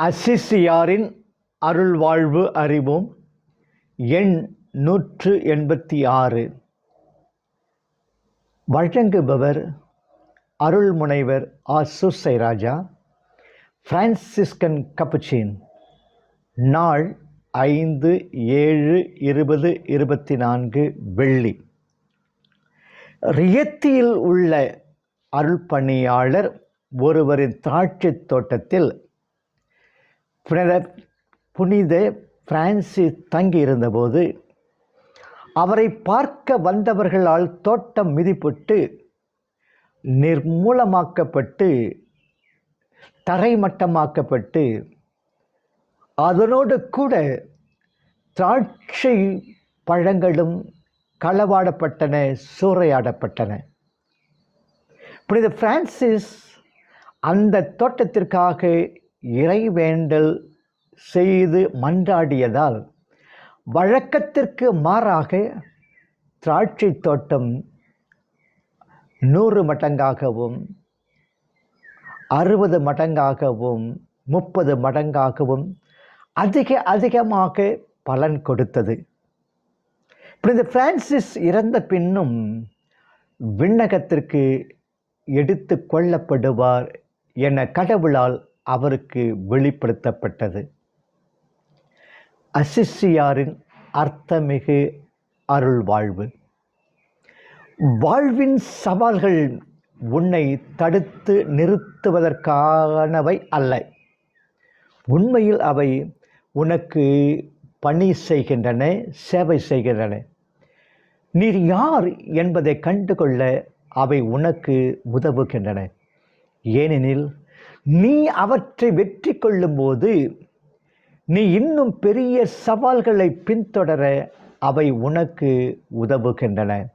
அசிசியாரின் அருள்வாழ்வு அறிவோம். எண் நூற்று எண்பத்தி ஆறு வழங்குபவர் அருள்முனைவர் ஆ சுசை ராஜா பிரான்சிஸ்கன் கப்புச்சின். நாள் ஐந்து ஏழு இருபது இருபத்தி நான்கு வெள்ளி. ரியத்தியில் உள்ள அருள்பணியாளர் ஒருவரின் திராட்சை தோட்டத்தில் புனித புனித பிரான்சிஸ் தங்கியிருந்தபோது அவரை பார்க்க வந்தவர்களால் தோட்டம் மிதிப்பட்டு நிர்மூலமாக்கப்பட்டு தரைமட்டமாக்கப்பட்டு அதனோடு கூட திராட்சை பழங்களும் களவாடப்பட்டன சூறையாடப்பட்டன. புனித பிரான்சிஸ் அந்த தோட்டத்திற்காக இறைவேண்டல் செய்து மன்றாடியதால் வழக்கத்திற்கு மாறாக திராட்சை தோட்டம் நூறு மடங்காகவும் அறுபது மடங்காகவும் முப்பது மடங்காகவும் அதிக அதிகமாக பலன் கொடுத்தது. இந்த பிரான்சிஸ் இறந்த பின்னும் விண்ணகத்திற்கு எடுத்து கொள்ளப்படுவார் என கடவுளால் அவருக்கு வெளிப்படுத்தப்பட்டது. அசிஷியாரின் அர்த்தமிகு அருள் வாழ்வு வாழ்வின் சவால்கள் உன்னை தடுத்து நிறுத்துவதற்கானவை அல்ல. உண்மையில் அவை உனக்கு பணி செய்கின்றன சேவை செய்கின்றன. நீர் யார் என்பதை கண்டுகொள்ள அவை உனக்கு உதவுகின்றன. ஏனெனில் நீ அவற்றை வெற்றி கொள்ளும்போது நீ இன்னும் பெரிய சவால்களை பின்தொடர அவை உனக்கு உதவுகின்றன.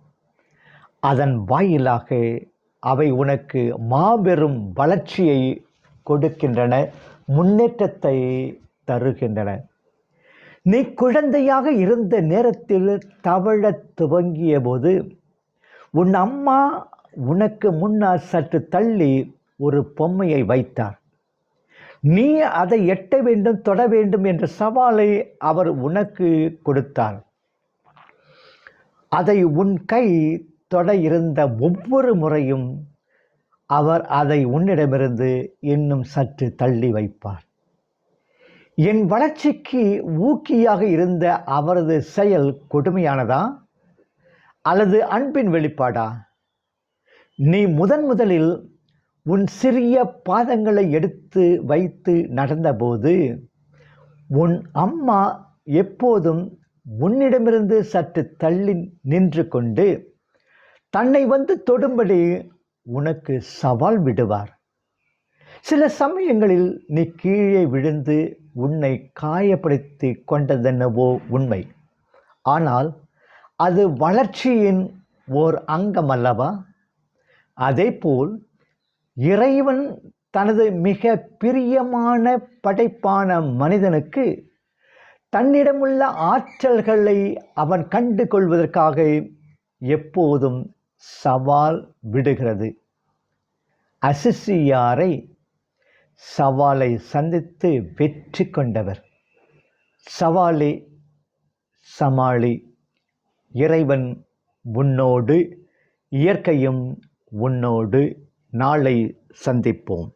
அதன் வாயிலாக அவை உனக்கு மாபெரும் வளர்ச்சியை கொடுக்கின்றன முன்னேற்றத்தை தருகின்றன. நீ குழந்தையாக இருந்த நேரத்தில் தவழத் துவங்கிய போது உன் அம்மா உனக்கு முன்னால் சற்று தள்ளி ஒரு பொம்மையை வைத்தார். நீ அதை எட்ட வேண்டும் தொட வேண்டும் என்ற சவாலை அவர் உனக்கு கொடுத்தார். அதை உன் கை தொட இருந்த ஒவ்வொரு முறையும் அவர் அதை உன்னிடமிருந்து இன்னும் சற்று தள்ளி வைப்பார். என் வளர்ச்சிக்கு ஊக்கியாக இருந்த அவரது செயல் கொடுமையானதா? அல்லது அன்பின் வெளிப்பாடா? நீ முதன் முதலில் உன் சிறிய பாதங்களை எடுத்து வைத்து நடந்தபோது உன் அம்மா எப்போதும் உன்னிடமிருந்து சற்று தள்ளி நின்று கொண்டு தன்னை வந்து தொடும்படி உனக்கு சவால் விடுவார். சில சமயங்களில் நீ கீழே விழுந்து உன்னை காயப்படுத்தி கொண்டதென்னவோ உண்மை. ஆனால் அது வளர்ச்சியின் ஓர் அங்கம் அல்லவா அதேபோல் இறைவன் தனது மிக பிரியமான படைப்பான மனிதனுக்கு தன்னிடமுள்ள ஆற்றல்களை அவன் கண்டு கொள்வதற்காக எப்போதும் சவால் விடுகிறது. அசிசியாரை சவாலை சந்தித்து வெற்றி கொண்டவர். சவாலே சமாளி. இறைவன் உன்னோடு இயற்கையும் உன்னோடு நாளை சந்திப்போம்.